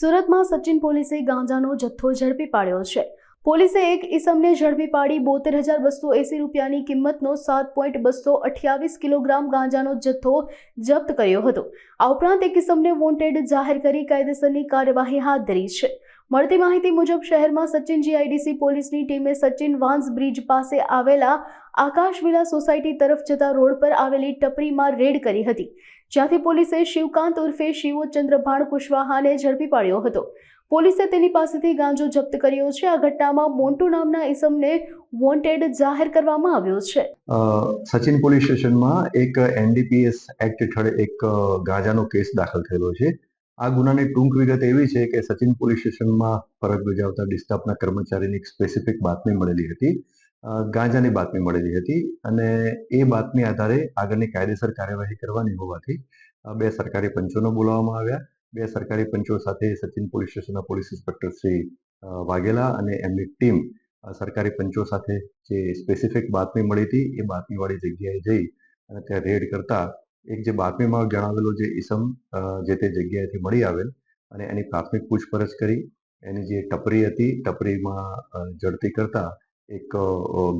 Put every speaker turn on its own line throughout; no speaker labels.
સુરતમાં સચિન પોલીસે ગાંજાનો જથ્થો ઝડપી પાડ્યો છે. પોલીસે એક ઈસમને ઝડપી પાડી બોતેર હજાર બસો એસી રૂપિયાની કિંમતનો સાત પોઈન્ટ બસો અઠ્યાવીસ કિલોગ્રામ ગાંજાનો જથ્થો જપ્ત કર્યો હતો. આ ઉપરાંત એક ઇસમને વોન્ટેડ જાહેર કરી કાયદેસરની કાર્યવાહી હાથ ધરી છે. મળતી માહિતી મુજબ શહેરમાં સચિન જીઆઈડીસી પોલીસની ટીમે સચિન વાન્સ બ્રિજ પાસે આવેલા આકાશ વિલા સોસાયટી તરફ જતા રોડ પર આવેલી ટપરીમાં રેડ કરી હતી. જ્યાંથી પોલીસે શિવકાંત ઉર્ફે શિવો ચંદ્રભાણ કુશવાહાને ઝડપી પાડ્યો હતો. પોલીસે તેની પાસેથી ગાંજો જપ્ત કર્યો છે. આ ઘટનામાં મોન્ટુ નામના ઇસમને વોન્ટેડ જાહેર કરવામાં આવ્યો છે.
સચિન પોલીસ સ્ટેશનમાં એક એનડીપીએસ એક્ટ હેઠળ એક ગાંજાનો કેસ દાખલ થયેલો છે. આ ગુનાની ટૂંક વિગત એવી છે કે સચિન પોલીસ સ્ટેશનમાં ફરજ બજાવતા ડિસ્ટાફના કર્મચારીની એક સ્પેસિફિક બાતમી મળેલી હતી. ગાંજાની બાતમી મળેલી હતી અને એ બાતમી આધારે આગળની કાયદેસર કાર્યવાહી કરવાની હોવાથી બે સરકારી પંચોને બોલાવવામાં આવ્યા. બે સરકારી પંચો સાથે સચિન પોલીસ સ્ટેશનના પોલીસ ઇન્સ્પેક્ટર શ્રી વાઘેલા અને એમની ટીમ સરકારી પંચો સાથે જે સ્પેસિફિક બાતમી મળી હતી એ બાતમીવાળી જગ્યાએ જઈ અને ત્યાં રેડ કરતા એક જે બાતમીમાં જણાવેલો જે ઈસમ જે તે જગ્યાએથી મળી આવેલ અને એની પ્રાથમિક પૂછપરછ કરી. એની જે ટપરી હતી, ટપરીમાં જડતી કરતા એક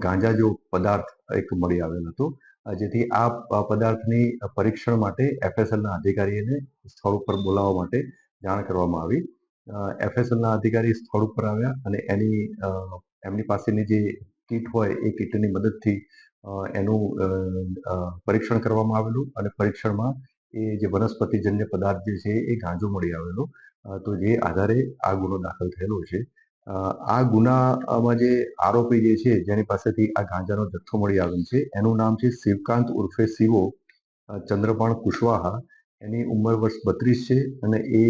ગાંજા જેવો પદાર્થ એક મળી આવેલ હતો. જેથી આ પદાર્થની પરીક્ષણ માટે એફએસએલના અધિકારીને સ્થળ ઉપર બોલાવવા માટે જાણ કરવામાં આવી. એફએસએલના અધિકારી સ્થળ ઉપર આવ્યા અને એની એમની પાસેની જે કીટ હોય એ કીટની મદદથી એનું પરીક્ષણ કરવામાં આવેલું અને પરીક્ષણમાં એ જે વનસ્પતિજન્ય પદાર્થ જે છે એ ગાંજો મળી આવેલો. તો જે આધારે આ ગુનો દાખલ થયેલો છે. આ ગુનામાં જે આરોપી જે છે, જેની પાસેથી આ ગાંજાનો જથ્થો મળી આવેલ છે, એનું નામ છે શિવકાંત ઉર્ફે શિવો ચંદ્રપાણ કુશવાહા. એની ઉંમર વર્ષ બત્રીસ છે અને એ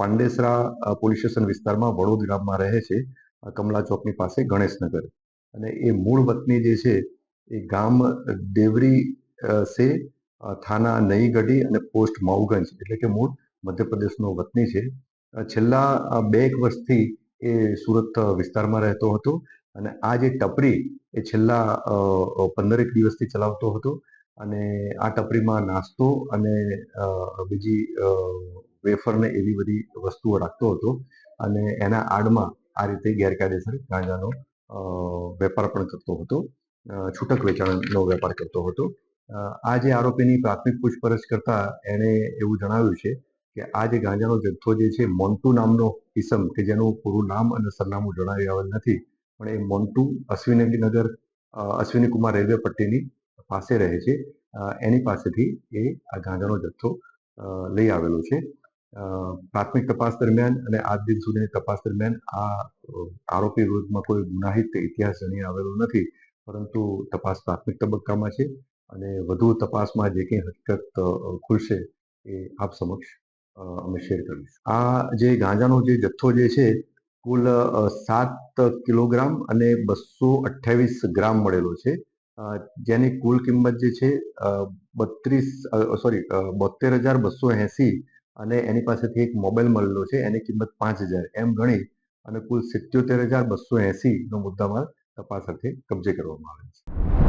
પાંડેસરા પોલીસ સ્ટેશન વિસ્તારમાં વડોદ ગામમાં રહે છે કમલા ચોકની પાસે ગણેશનગર. અને એ મૂળ વતની જે છે, એ ગામ દેવરી સે થાના નઈગઢી અને પોસ્ટ માઉગંજ, એટલે કે મૂળ મધ્યપ્રદેશનો વતની છે. છેલ્લા બે એક વર્ષથી એ સુરત વિસ્તારમાં રહેતો હતો અને આ જે ટપરી એ છેલ્લા પંદરેક દિવસથી ચલાવતો હતો અને આ ટપરીમાં નાસ્તો અને બીજી વેફરને એવી બધી વસ્તુઓ રાખતો હતો અને એના આડમાં આ રીતે ગેરકાયદેસર ગાંજાનો વેપાર પણ કરતો હતો છૂટક વેચાણનો વેપાર કરતો હતો. આ જે આરોપીની પ્રાથમિક પૂછપરછ કરતા એણે એવું જણાવ્યું છે કે આ જે ગાંજાનો જથ્થો જે છે, મોન્ટુ નામનો ઇસમ કે જેનું પૂરું નામ અને સરનામું જણાવી આવેલ નથી, પણ એ મોન્ટુ અશ્વિનીનગર અશ્વિની કુમાર રેલવે પટ્ટીની પાસે રહે છે. એની પાસેથી એ આ ગાંજાનો જથ્થો લઈ આવેલો છે. પ્રાથમિક તપાસ દરમિયાન અને આજ દિન સુધીની તપાસ દરમિયાન આ આરોપી વિરુદ્ધમાં કોઈ ગુનાહિત ઇતિહાસ જણી આવેલો નથી, પરંતુ તપાસ પ્રાથમિક તબક્કામાં છે અને વધુ તપાસમાં જે કંઈ હકીકત ખુલશે એ આપ સમક્ષ અમે શેર કરીશું. આ જે ગાંજાનો જે જથ્થો જે છે, કુલ સાત કિલોગ્રામ અને બસો અઠ્યાવીસ ગ્રામ મળેલો છે. જેની કુલ કિંમત જે છે બત્રીસ સોરી બોતેર હજાર બસો એંસી અને એની પાસેથી એક મોબાઈલ મળેલો છે, એની કિંમત પાંચ હજાર. એમ ગણી અને કુલ સિત્યોતેર હજાર બસો એંસીનો મુદ્દામાલ તપાસ અર્થે કબજે કરવામાં આવે છે.